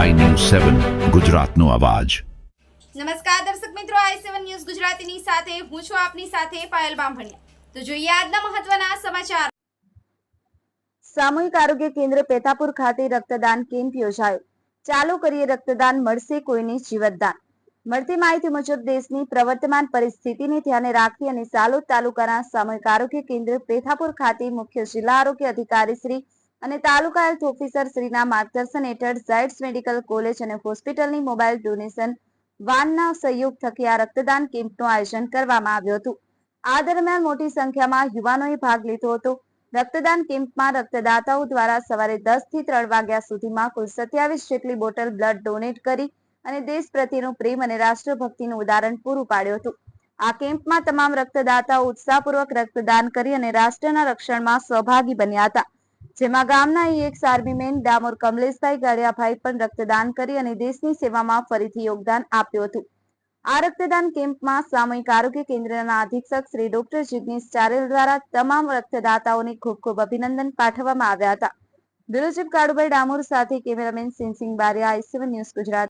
સેવન ગુજરાતનો અવાજ. નમસ્કાર દર્શક મિત્રો આઈ સેવન ન્યૂઝ ગુજરાતીની સાથે હું છું આપની સાથે પાયલ બામભણિયા. તો જોઈએ આજના મહત્વના સમાચાર. સામૂહિક આરોગ્ય કેન્દ્ર પેથાપુર ખાતે રક્તદાન કેમ્પ યોજાયો. ચાલુ કરીએ રક્તદાન મળશે કોઈને જીવતદાન. મળતી માહિતી મુજબ દેશની પ્રવર્તમાન પરિસ્થિતિને ધ્યાને રાખી અને સાલોદ તાલુકાના સામૂહિક આરોગ્ય કેન્દ્ર પેથાપુર ખાતે મુખ્ય જિલ્લા આરોગ્ય અધિકારી શ્રી અને તાલુકા હેલ્થ ઓફિસર શ્રીના માર્ગદર્શન હેઠળ ઝાયડ્સ મેડિકલ કોલેજ અને હોસ્પિટલની મોબાઈલ ડોનેશન વાનના સહયોગ થકી આ રક્તદાન કેમ્પનું આયોજન કરવામાં આવ્યું હતું. આ દરમિયાન મોટી સંખ્યામાં યુવાનોએ ભાગ લીધો હતો. રક્તદાન કેમ્પમાં રક્તદાતાઓ દ્વારા સવારે દસથી ત્રણ વાગ્યા સુધીમાં કુલ સત્યાવીસ જેટલી બોટલ બ્લડ ડોનેટ કરી અને દેશ પ્રત્યેનું પ્રેમ અને રાષ્ટ્રભક્તિનું ઉદાહરણ પૂરું પાડ્યું હતું. આ કેમ્પમાં તમામ રક્તદાતાઓ ઉત્સાહપૂર્વક રક્તદાન કરી અને રાષ્ટ્રના રક્ષણમાં સહભાગી બન્યા હતા. જેમાં ગામના એક્સ આર્મીમેન ડામોર કમલેશભાઈ ગાડિયાભાઈ પણ રક્તદાન કરી અને દેશની સેવામાં ફરીથી યોગદાન આપ્યું હતું. આ રક્તદાન કેમ્પમાં સામૂહિક આરોગ્ય કેન્દ્રના અધિક્ષક શ્રી ડોક્ટર જિગ્નેશ ચારેલ દ્વારા તમામ રક્તદાતાઓને ખૂબ ખૂબ અભિનંદન પાઠવવામાં આવ્યા હતા. દિલજીપ કાળુભાઈ ડામોર સાથે કેમેરામેન સિંહસિંહ બારિયા આઈસીવન ન્યૂઝ ગુજરાત.